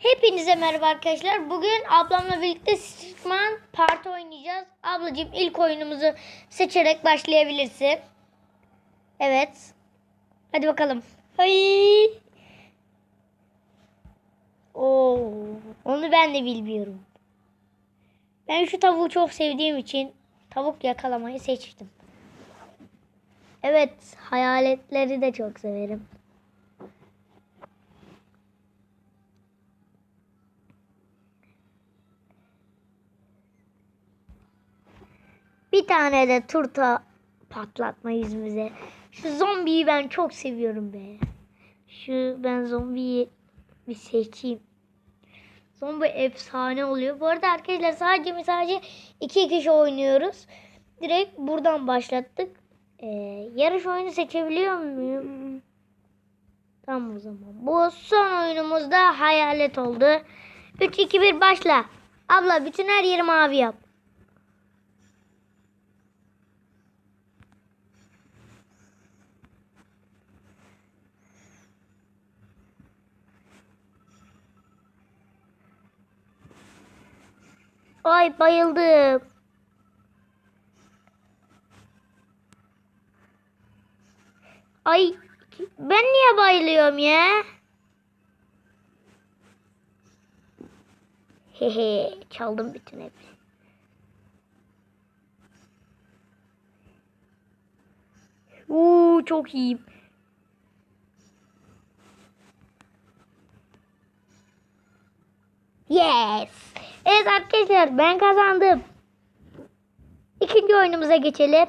Hepinize merhaba arkadaşlar. Bugün ablamla birlikte Streetman Parti oynayacağız. Ablacığım ilk oyunumuzu seçerek başlayabilirsin. Evet. Hadi bakalım. Ay. Oo, onu ben de bilmiyorum. Ben şu tavuğu çok sevdiğim için tavuk yakalamayı seçtim. Evet, hayaletleri de çok severim. Bir tane de turta patlatma yüzümüze. Şu zombiyi ben çok seviyorum be. Şu ben zombiyi bir seçeyim. Zombi efsane oluyor. Bu arada arkadaşlar sadece mi sadece iki kişi oynuyoruz. Direkt buradan başlattık. Ee, yarış oyunu seçebiliyor muyum? Tamam o zaman. Bu son oyunumuzda hayalet oldu. 3 2 1 başla. Abla bütün her yeri mavi yap. Ay bayıldım. Ay ben niye bayılıyorum ya? Hehe çaldım bütün hepsi. Uuu çok iyiyim. Yes. Evet arkadaşlar ben kazandım. İkinci oyunumuza geçelim.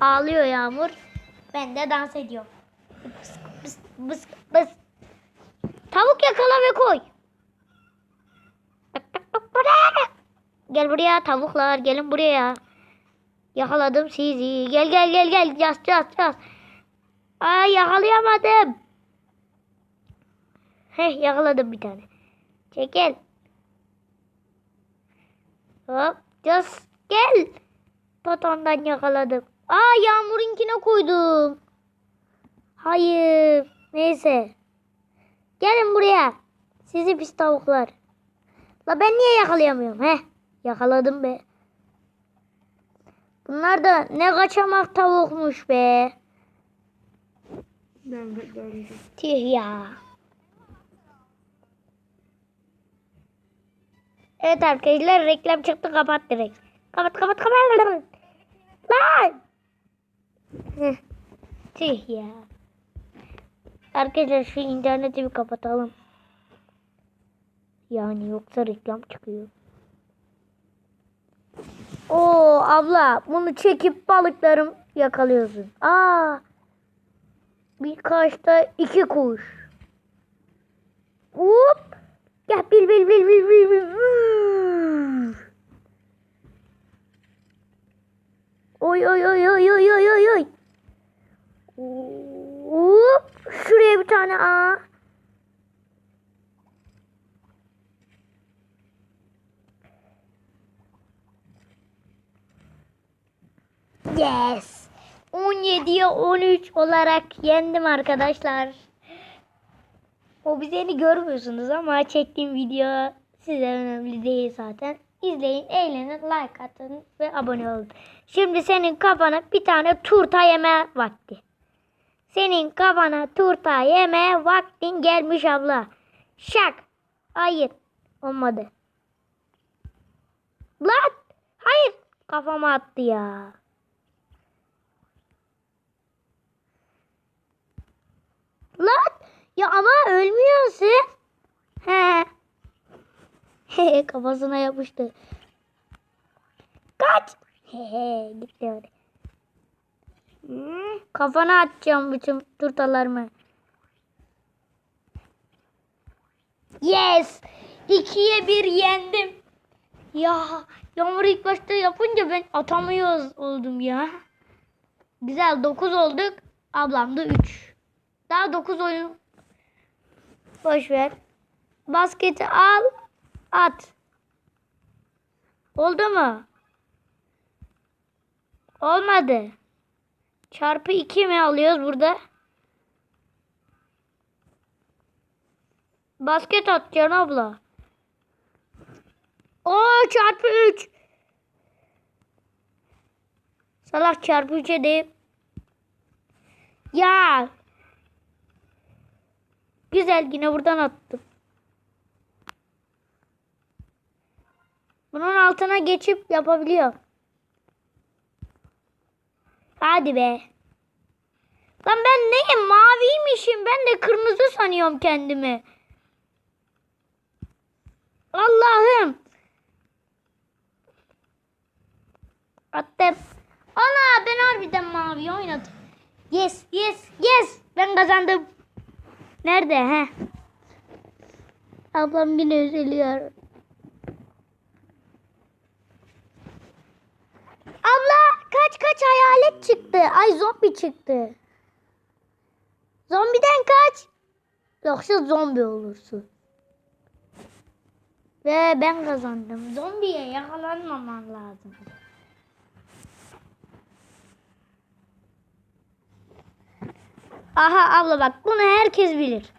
Ağlıyor Yağmur. Ben de dans ediyorum. Bıs, bıs, bıs, bıs. Tavuk yakala ve koy. Gel buraya tavuklar gelin buraya. Yakaladım sizi. Gel gel gel gel. Yas yas yas. Ay yakalayamadım. Heh yakaladım bir tane. Çekil. Hop. Just gel. Patondan yakaladım. Aa yağmurunkine koydum. Hayır. Neyse. Gelin buraya. Sizi pis tavuklar. La ben niye yakalayamıyorum he? Yakaladım be. Bunlar da ne kaçamak tavukmuş be. Tüh ya. Evet arkadaşlar reklam çıktı kapat direkt. Kapat kapat kapat. Lan. Heh. Tüh ya. Arkadaşlar şu interneti bir kapatalım. Yani yoksa reklam çıkıyor. Oo abla bunu çekip balıklarım yakalıyorsun. Aa. Birkaç da iki kuş. Hop. Gel bil bil bil bil bil bil. Oy oy oy oy oy oy oy oy. Hop. Şuraya bir tane a. Yes. 17'ye 13 olarak yendim arkadaşlar. O bizeni görmüyorsunuz ama çektiğim video size önemli değil zaten. İzleyin, eğlenin, like atın ve abone olun. Şimdi senin kafana bir tane turta yeme vakti. Senin kafana turta yeme vaktin gelmiş abla. Şak. Hayır. Olmadı. Lan. Hayır. Kafama attı ya. Lan ya ama ölmüyorsun. He. Kafasına yapıştı. Kaç. He he gitti öyle. Hmm, kafana atacağım bütün turtalarımı. Yes. İkiye bir yendim. Ya Yağmur ilk başta yapınca ben atamıyoruz oldum ya. Güzel 9 olduk. Ablam da 3. Daha 9 oyun. Boş ver. Basketi al. At. Oldu mu? Olmadı. Çarpı 2 mi alıyoruz burada? Basket atacaksın abla. Oo çarpı 3. Salak çarpı 3'e de. Ya. Güzel yine buradan attım. Bunun altına geçip yapabiliyor. Hadi be. Lan ben neyim? Maviymişim. Ben de kırmızı sanıyorum kendimi. Allah'ım. Attım. Ana ben harbiden mavi oynadım. Yes yes yes. Ben kazandım. Nerede he? Ablam yine üzülüyor. Abla kaç kaç hayalet çıktı. Ay zombi çıktı. Zombiden kaç. Yoksa zombi olursun. Ve ben kazandım. Zombiye yakalanmaman lazım. Aha abla bak bunu herkes bilir.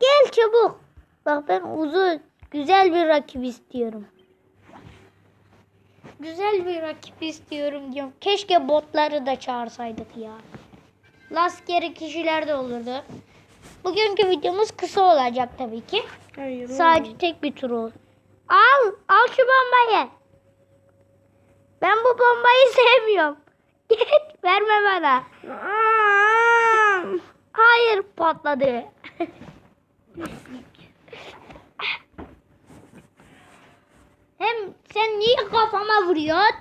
Gel çabuk. Bak ben uzun güzel bir rakip istiyorum. Güzel bir rakip istiyorum diyorum. Keşke botları da çağırsaydık ya. Laskeri kişiler de olurdu. Bugünkü videomuz kısa olacak tabii ki. Hayır. Sadece tek bir tur ol. Al, al şu bombayı. Ben bu bombayı sevmiyorum. Git, verme bana. Hayır, patladı. sen niye kafama vuruyorsun?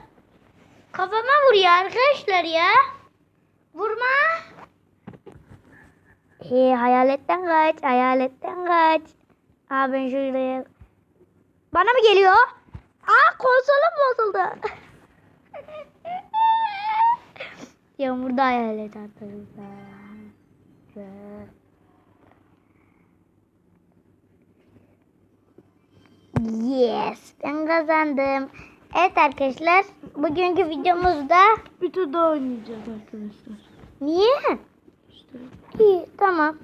Kafama vuruyor arkadaşlar ya. Vurma. He, hayaletten kaç, hayaletten kaç. Aa ben şuraya. Bana mı geliyor? Aa konsolum bozuldu. Yağmurda hayalet arkadaşlar. Yes, ben kazandım. Evet arkadaşlar, bugünkü videomuzda Bir tur daha oynayacağız arkadaşlar. niye? İşte. İyi, tamam.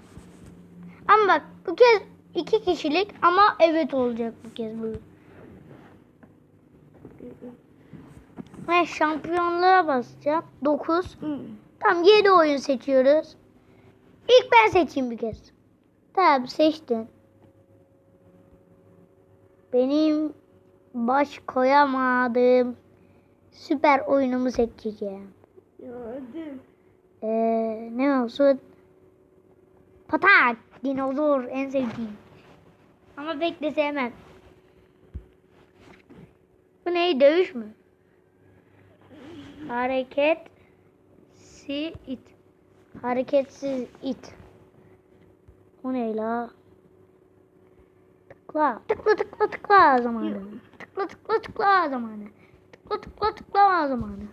Ama bak bu kez iki kişilik ama evet olacak bu kez bu. Ve şampiyonluğa basacağım. 9. Hı. Tam 7 oyun seçiyoruz. İlk ben seçeyim bir kez. Tamam seçtin. Benim baş koyamadığım süper oyunumu seçeceğim. Hadi. Ee, ne olsun? Patak. Dinozor en sevdiğim. Ama bekle sevmem. Bu ne? Dövüş mü? Hareket si it. Hareketsiz it. O ne la? Tıkla. Tıkla tıkla tıkla zamanı. Tıkla tıkla tıkla zamanı. Tıkla tıkla tıkla zamanı.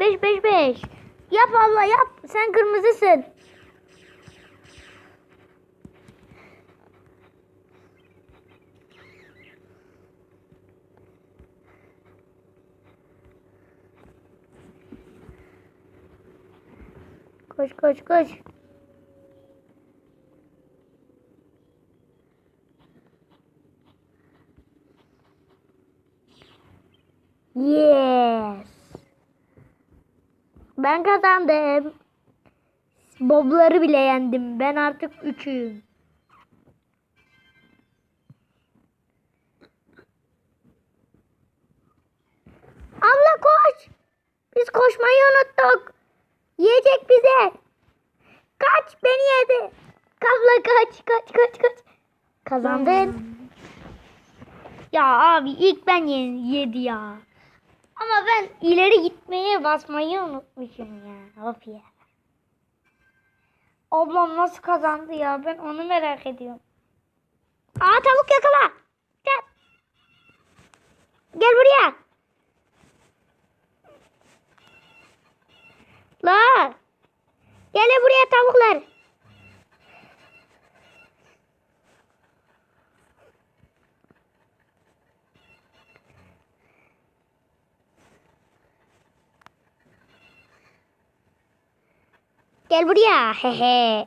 5 5 5. Yap abla yap. Sen kırmızısın. Koş koş koş. Yes. Ben kazandım. Bobları bile yendim. Ben artık üçüyüm. Abla koş. Biz koşmayı unuttuk. Yiyecek bize. Kaç beni yedi. Abla kaç kaç kaç kaç. Kazandın. Ya abi ilk ben ye- yedi ya. Ama ben ileri gitmeye basmayı unutmuşum ya. Of ya. Ablam nasıl kazandı ya? Ben onu merak ediyorum. Aa tavuk yakala. Gel. Gel buraya. La. Gel buraya tavuklar. Gel buraya. Hehe.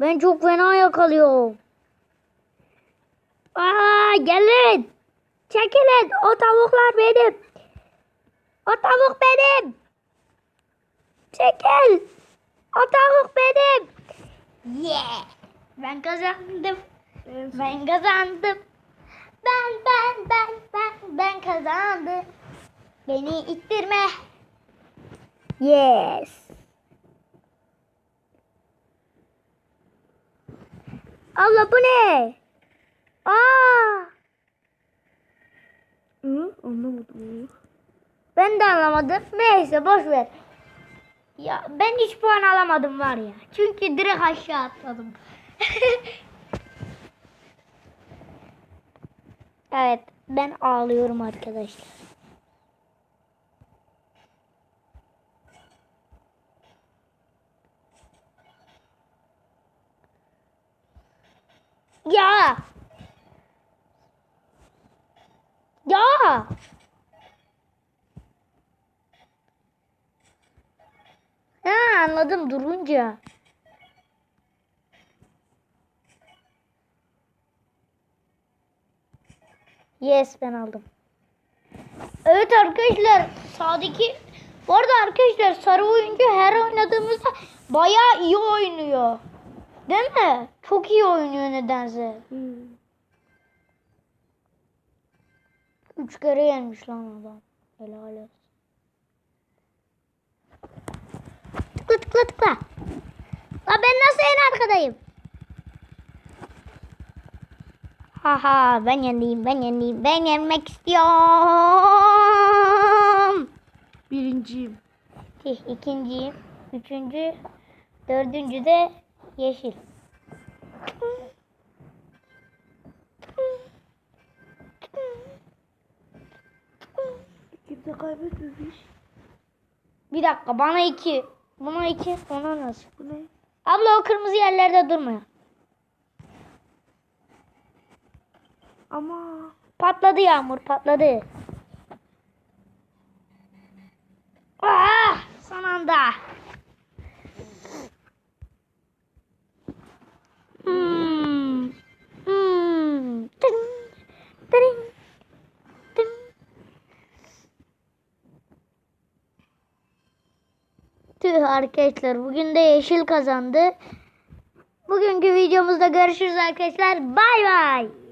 Ben çok fena yakalıyorum. Aa, gelin. Çekilin. O tavuklar benim. O tavuk benim. Çekil. O tavuk benim. Yeah. Ben kazandım. Ben kazandım. Ben ben ben ben ben kazandım. Beni ittirme. Yes. Abla bu ne? Aa! Hı? Anlamadım. Ben de anlamadım. Neyse boş ver. Ya ben hiç puan alamadım var ya. Çünkü direkt aşağı atladım. evet ben ağlıyorum arkadaşlar. Ya. Ya. Ha durunca. Yes ben aldım. Evet arkadaşlar sağdaki bu arada arkadaşlar sarı oyuncu her oynadığımızda bayağı iyi oynuyor. Değil mi? Çok iyi oynuyor nedense. Hı. Üç kere yenmiş lan adam. Helal olsun. Tıkla tıkla tıkla. La ben nasıl en arkadayım? Haha ben yeneyim ben yeneyim ben yenmek istiyorum. Birinciyim. İki- İkinciyim. Üçüncü. Dördüncü de yeşil. Kimse kaybetmemiş. Bir dakika bana iki. Buna iki. Ona nasıl? Bu ne? Abla o kırmızı yerlerde durma. Ama Patladı yağmur patladı. Tüh arkadaşlar bugün de yeşil kazandı. Bugünkü videomuzda görüşürüz arkadaşlar. Bay bay.